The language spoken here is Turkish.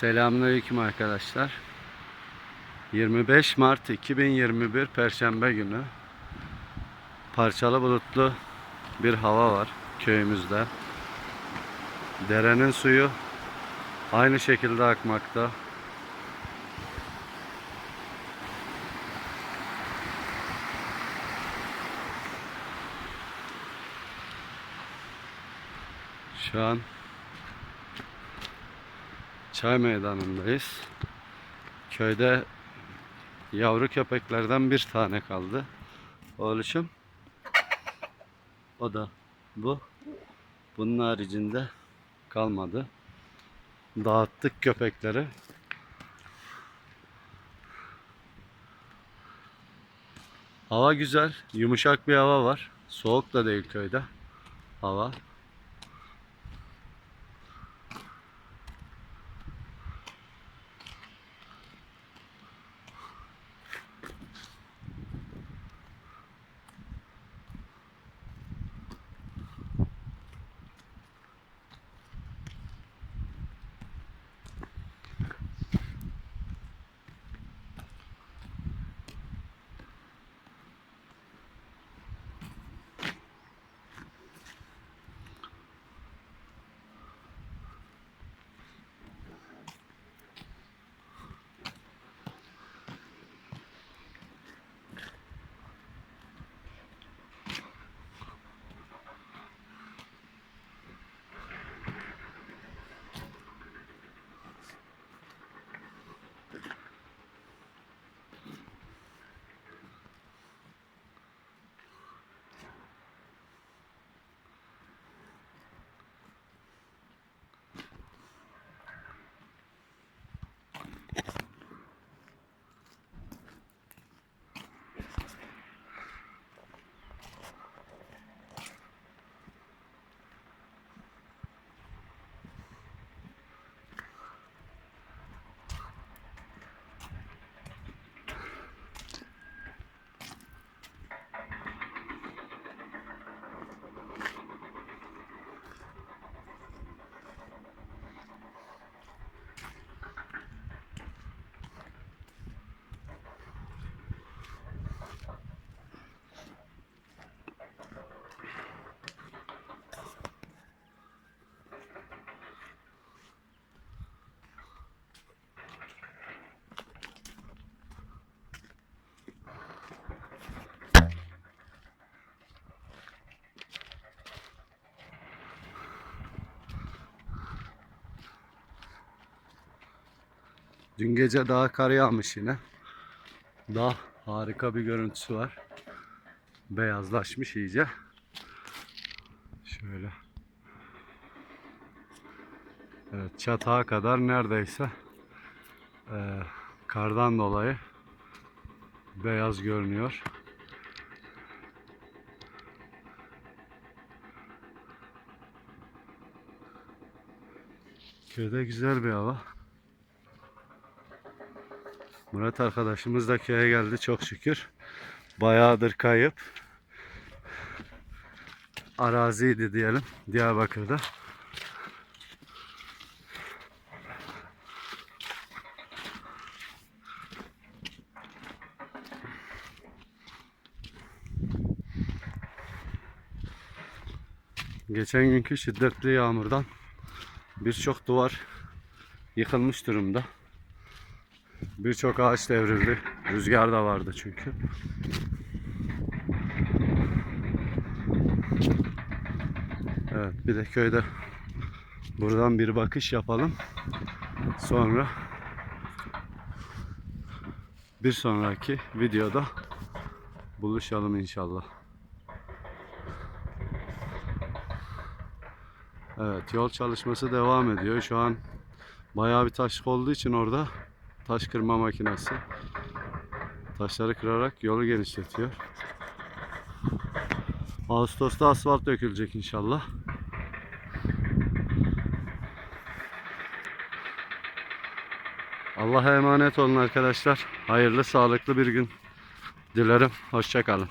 Selamünaleyküm arkadaşlar. 25 Mart 2021 Perşembe günü. Parçalı bulutlu bir hava var köyümüzde. Derenin suyu aynı şekilde akmakta. Şu an Çay meydanındayız. Köyde yavru köpeklerden bir tane kaldı. Oğluşum. O da bu. Bunun haricinde kalmadı. Dağıttık köpekleri. Hava güzel. Yumuşak bir hava var. Soğuk da değil köyde. Hava. Dün gece daha kar yağmış yine. Daha harika bir görüntüsü var. Beyazlaşmış iyice. Şöyle. Evet, çatağa kadar neredeyse eee, kardan dolayı beyaz görünüyor. Köyde güzel bir hava. Murat arkadaşımız da köye geldi çok şükür. Bayağıdır kayıp. Araziydi diyelim Diyarbakır'da. Geçen günkü şiddetli yağmurdan birçok duvar yıkılmış durumda. Birçok ağaç devrildi. Rüzgar da vardı çünkü. Evet bir de köyde buradan bir bakış yapalım. Sonra bir sonraki videoda buluşalım inşallah. Evet yol çalışması devam ediyor. Şu an bayağı bir taşlık olduğu için orada taş kırma makinesi taşları kırarak yolu genişletiyor. Ağustos'ta asfalt dökülecek inşallah. Allah'a emanet olun arkadaşlar. Hayırlı, sağlıklı bir gün dilerim. Hoşçakalın.